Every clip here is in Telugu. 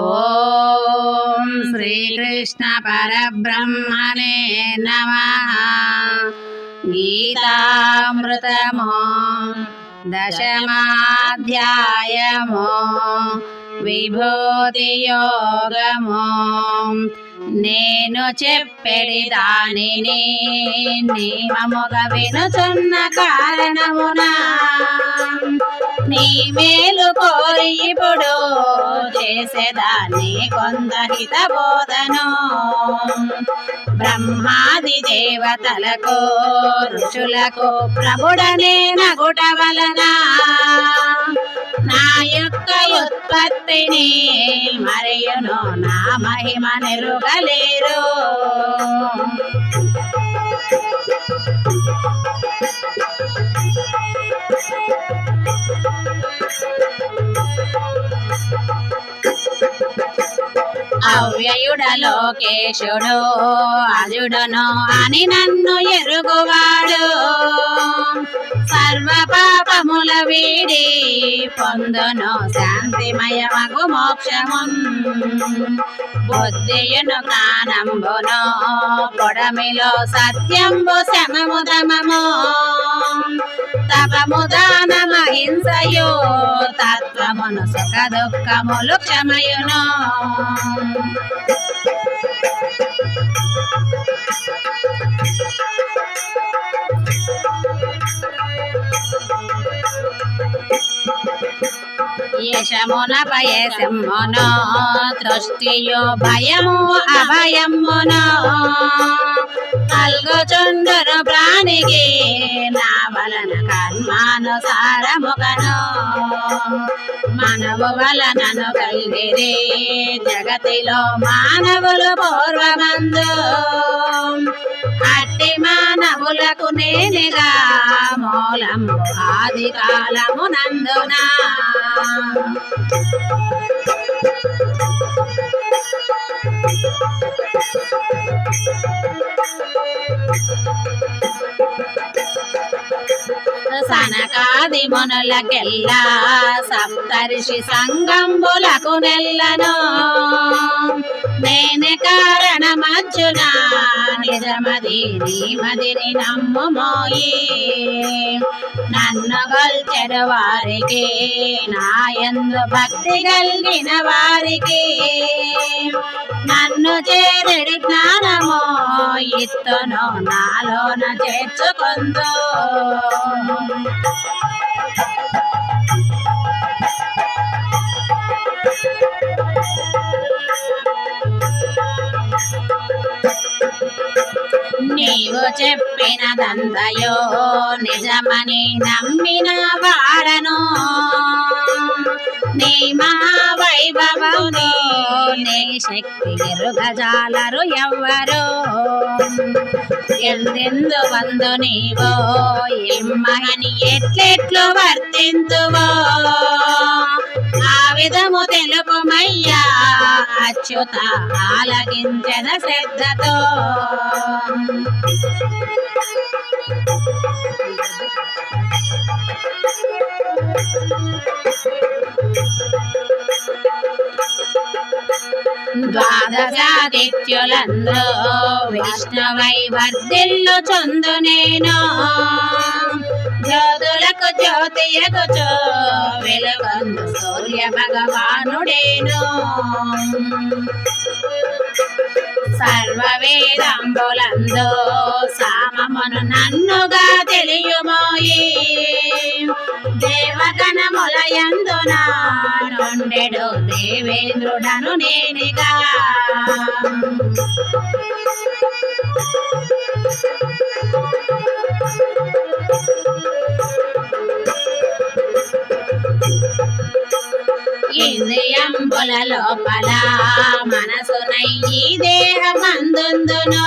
ॐ श्रीकृष्णपरब्रह्मणे नमः गीतामृतमो दशमाध्यायमो विभूतियोगमो నేను చెప్పెడి దానిని నియమముగ వినుచున్న కారణమున. నీ మేలు కోరి ఇప్పుడు చేసేదాన్ని కొందరిత బోధను బ్రహ్మాది దేవతలకు ఋషులకు ప్రభుడనే నగుట వలన మహిమ నెరుగలేరు అవ్యయుడ లోకేశుడు అజుడను అని నన్ను ఎరుగువాడు. సర్వ పాపముల వీడి పొందును శాంతిమయమగు మోక్షమున్. బుద్ధియును జ్ఞానంబును పొడమిలో సత్యంబు శమము దమము తపము దానమహింసయు తత్వమును సుఖ దుఃఖములు క్షమయును. యశమున భయసమును దృష్టియో భయము అభయమును. కల్గుచుండును ప్రాణికి. నా వలన కర్మానుసారముగను. మనము వలనను కలిగిరి జగతిలో మానవులు పూర్వమందు. అట్టి మానవులకు నేనిగా మూలము ఆది కాలము నందునా. Thank you. సనకాది మునులకెల్లా సప్తర్షి సంగంబులకు నెల్లను. నేనే కారణమర్జున నిజమది నీ మదిని నమ్ముమోయి నన్ను గొల్చెడు వారికి నాయందు భక్తి కలిగిన వారికి. నన్ను చేరడి జ్ఞానమో ఇత్తును నాలోన చేర్చుకుందో. నీవు చెప్పినదంతయో నిజమని నమ్మిన వాడను. నీ మహావైభవము నీ శక్తి గజాలరు ఎవ్వరు. ఎందెందు వందు నీవో ఎమ్మని ఎట్లెట్లు వర్తింతువో. ఆ విధము తెలుపుమయ్యా అచ్యుత ఆలకించద శ్రద్ధతో. ద్వాదశాదిత్యులందు విష్ణువై వర్ధిల్లు చందు నేను. జ్యోతులకు జ్యోతియకు వెలుగందు సూర్య భగవానుడేను. సర్వ వేదంబులందు సామమును నన్నుగా తెలియమోయి. దేవగణములయందునా నుండెడు దేవేంద్రుడను నేనిగా. ఇంద్రియంబుల లోపల మనసునయ్యి దేహమందును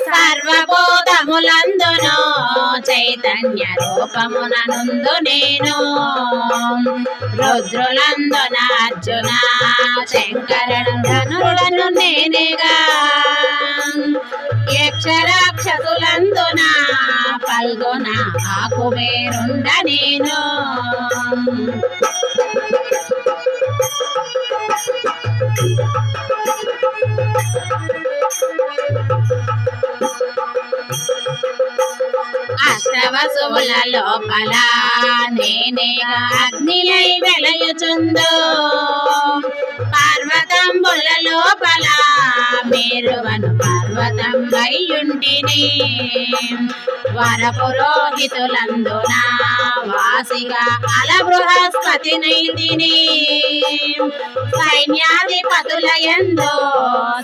సర్వబోధములందును చైతన్య రూపమునందు నేను. రుద్రులందున అర్జున శంకరులను నేనేగా. యక్షరాక్షసులందున పల్గొన ఆకు వేరుండ నేను. పశువుల లోపల నేనే అగ్నిలై వెలయుచుందో. పర్వతంబుల లోపల మేరువను పర్వతం అయ్యుంటిని వర పురోహితులందున వాసిగా అల బృహస్పతి నైతిని సైన్యాధిపతుల ఎందు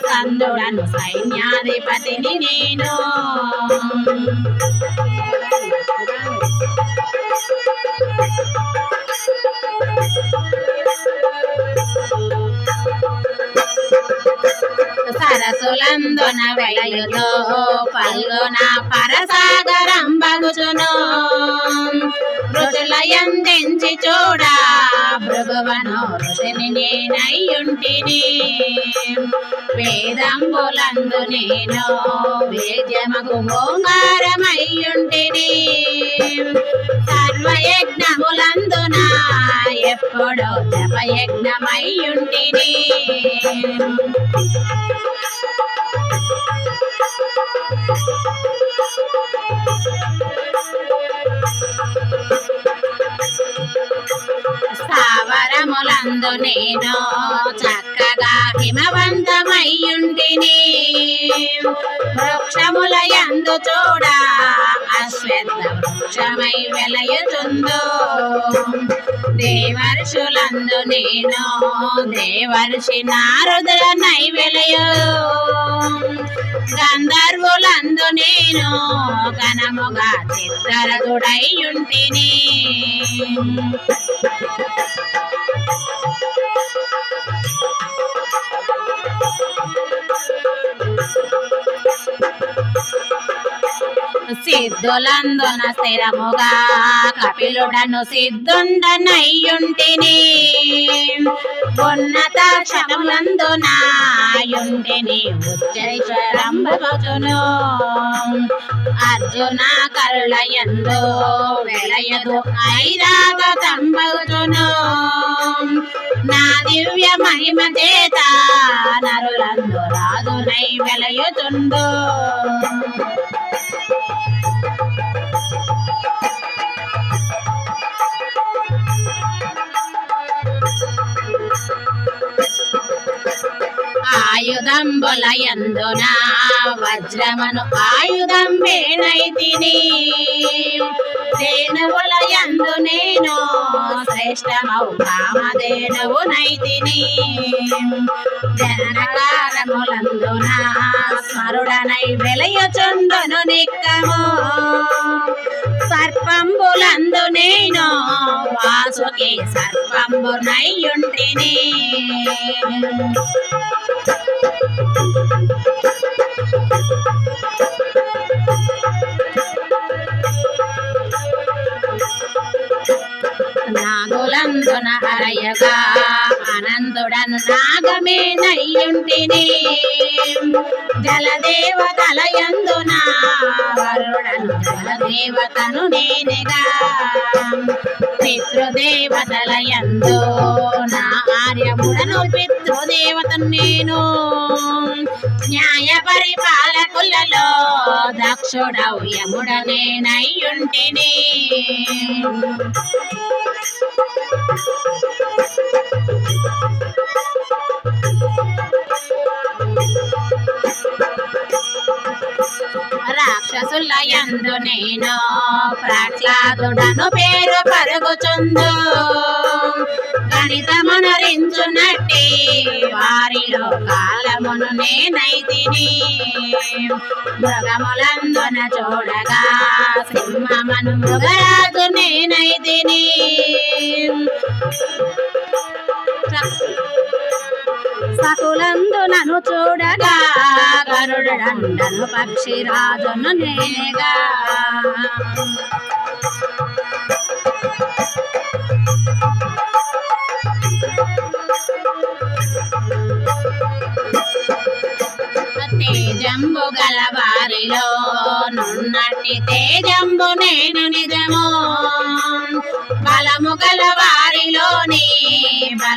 సందుడను సైన్యాధిపతిని నేను. సరసులందున వెలయుతో పల్గొన పరసాగరం బగుచును. రుచుల చూడ భృగువను ఋషిని నేనయ్యుంటిని. వేదంబులందు నేను వేద్యమగు ఓంగారమయ్యుంటిని సర్వయజ్ఞములందున ఎప్పుడో జపయజ్ఞమయ్యుంటిని. నందు నేను చక్కగా హిమవంతమయ్యుంటిని. వృక్షముల యందు చూడ అశ్వత్థ వృక్షమై వెలయుచుందో దేవర్షులందు నేను దేవర్షి నారుదుల వెలయు. గంధర్వులందు నేను ఘనముగా చిత్రరథుడైయుంటిని సిద్ధులందున స్థిరముగా కపిలుడను సిద్ధుండనయ్యుంటిని. ఉన్నత క్షణములందున యుంటిని ఉచ్చైశ్వరంబుచును అర్జున కరుల ఎందు వెలయదు ఐరాగ తంబగుచును నా దివ్య మహిమ చేత నరులందు రాజునై వెలయుచుండు. ఆయుధంబులయందున వజ్రమను ఆయుధం వేనైతిని దేనువుల యందు నేను శ్రేష్టమౌ కామధేనువు నైతిని జనకారములందున స్మరుడనై వెలయచుండును నిక్కము. సర్పంబులందు నేను వాసుకి సర్పంబునయ్యుంటిని నాగులందున హరయగా అనంతుడను నాగమే నయ్యుంటిని. జలదేవతల యందున వరుడను జలదేవతను నేనెగా. పితృదేవతలయందు నా ఆర్యముడను దేవత నేను. న్యాయ పరిపాలకులలో దక్షుడవు యముడ నేనయ్యుంటిని. రాక్షసుల యందు నేను ప్రహ్లాదుడను పేరు పరుగుచుందు. గణితమునరించునట్టి వారిలో కాలమును నేనైతిని మృగములందున చూడగా సింహమను మృగరాజు నేనైతిని సకులందు నన్ను చూడగా గరుడండను పక్షిరాజును నేనేగా తేజంబు గల వారిలో నున్నట్టి తేజంబు నేను నిజము. బలము గల వారిలోని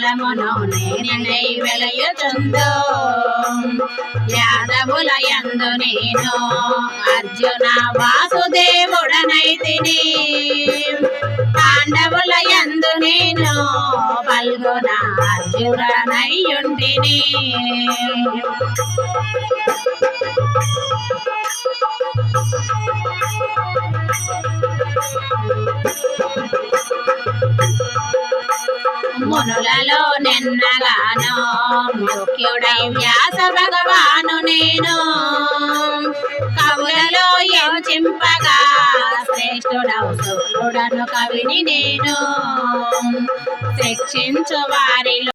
బలమును నేనై వెలయుచుందో యాదవుల యందు నేను అర్జున వాసుదేవుడనైతిని పాండవుల యందు నేను పల్గొన అర్జుననయ్యుంటిని మునులలో నిన్నగాను ముఖ్యుడై వ్యాస భగవాను నేను. కవులలో యోచింపగా శ్రేష్ఠుడవు సూర్యుడను కవిని నేను. శిక్షించు వారిలో